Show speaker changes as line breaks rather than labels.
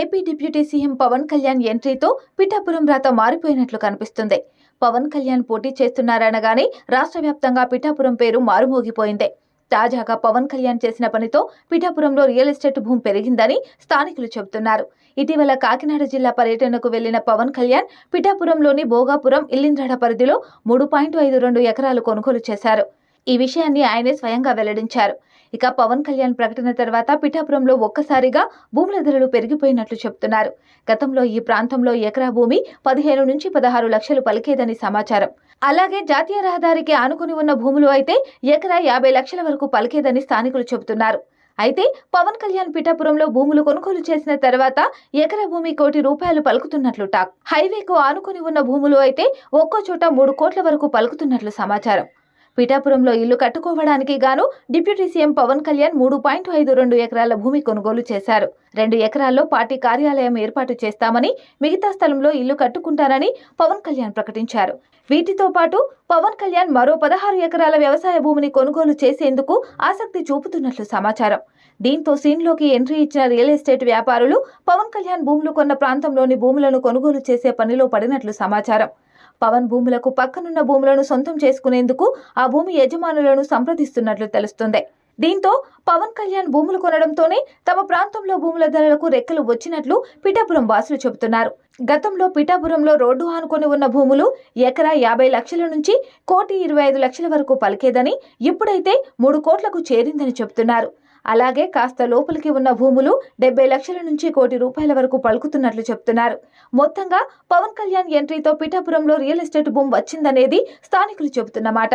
AP deputy CM Pawan Kalyan ఎంట్రీతో Pithapuram రాత మారిపోయినట్లు కనిపిస్తుంది. పవన్ కళ్యాణ్ పోటీ చేస్తున్నారనగానే రాష్ట్ర వ్యాప్తంగా పిఠాపురం పేరు మారుమోగిపోయింది. తాజాగా పవన్ కళ్యాణ్ చేసిన పనితో పిఠాపురంలో రియల్ ఎస్టేట్ భూమి పెరిగిందని స్థానికులు చెబుతున్నారు. ఇటీవల కాకినాడ జిల్లా పర్యటనకు వెళ్ళిన పవన్ కళ్యాణ్ పిఠాపురంలోని భోగాపురం ఇల్లింద్రాడ పరిధిలో మూడు పాయింట్ ఐదు రెండు ఎకరాలు కొనుగోలు చేశారు. ఈ విషయాన్ని ఆయనే స్వయంగా వెల్లడించారు. ఇక పవన్ కళ్యాణ్ ప్రకటన తర్వాత పిఠాపురంలో ఒక్కసారిగా భూముల ధరలు పెరిగిపోయినట్లు చెబుతున్నారు గతంలో ఈ ప్రాంతంలో ఎకరా భూమి పదిహేను నుంచి పదహారు లక్షలు పలికేదని సమాచారం. అలాగే జాతీయ రహదారికి ఆనుకుని ఉన్న భూములు అయితే ఎకరా యాభై లక్షల వరకు పలికేదని స్థానికులు చెబుతున్నారు. అయితే పవన్ కళ్యాణ్ పిఠాపురంలో భూములు కొనుగోలు చేసిన తర్వాత ఎకరా భూమి కోటి రూపాయలు పలుకుతున్నట్లు టాక్. హైవేకు ఆనుకుని ఉన్న భూములు అయితే ఒక్కో చోట మూడు కోట్ల వరకు పలుకుతున్నట్లు సమాచారం. పిఠాపురంలో ఇల్లు కట్టుకోవడానికి గాను డిప్యూటీ సీఎం పవన్ కళ్యాణ్ మూడు పాయింట్ ఐదు రెండు ఎకరాల భూమి కొనుగోలు చేశారు. రెండు ఎకరాల్లో పార్టీ కార్యాలయం ఏర్పాటు చేస్తామని మిగతా స్థలంలో ఇల్లు కట్టుకుంటారని పవన్ కళ్యాణ్ ప్రకటించారు. వీటితో పాటు పవన్ కళ్యాణ్ మరో పదహారు ఎకరాల వ్యవసాయ భూమిని కొనుగోలు చేసేందుకు ఆసక్తి చూపుతున్నట్లు సమాచారం. దీంతో సీన్లోకి ఎంట్రీ ఇచ్చిన రియల్ ఎస్టేట్ వ్యాపారులు పవన్ కళ్యాణ్ భూములు కొన్న ప్రాంతంలోని భూములను కొనుగోలు చేసే పనిలో పడినట్లు సమాచారం. పవన్ భూములకు పక్కనున్న భూములను సొంతం చేసుకునేందుకు ఆ భూమి యజమానులను సంప్రదిస్తున్నట్లు తెలుస్తుంది. దీంతో పవన్ కళ్యాణ్ భూములు కొనడంతోనే తమ ప్రాంతంలో భూముల ధరలకు రెక్కలు వచ్చినట్లు పిఠాపురం వాసులు చెబుతున్నారు. గతంలో పిఠాపురంలో రోడ్డు ఆనుకొని ఉన్న భూములు ఎకరా యాభై లక్షల నుంచి కోటి ఇరవై ఐదు లక్షల వరకు పలికేదని ఇప్పుడైతే మూడు కోట్లకు చేరిందని చెబుతున్నారు. అలాగే కాస్త లోపలికి ఉన్న భూములు డెబ్బై లక్షల నుంచి కోటి రూపాయల వరకు పలుకుతున్నట్లు చెప్తున్నారు. మొత్తంగా పవన్ కళ్యాణ్ ఎంట్రీతో పిఠాపురంలో రియల్ ఎస్టేట్ భూమి వచ్చిందనేది స్థానికులు చెబుతున్నమాట.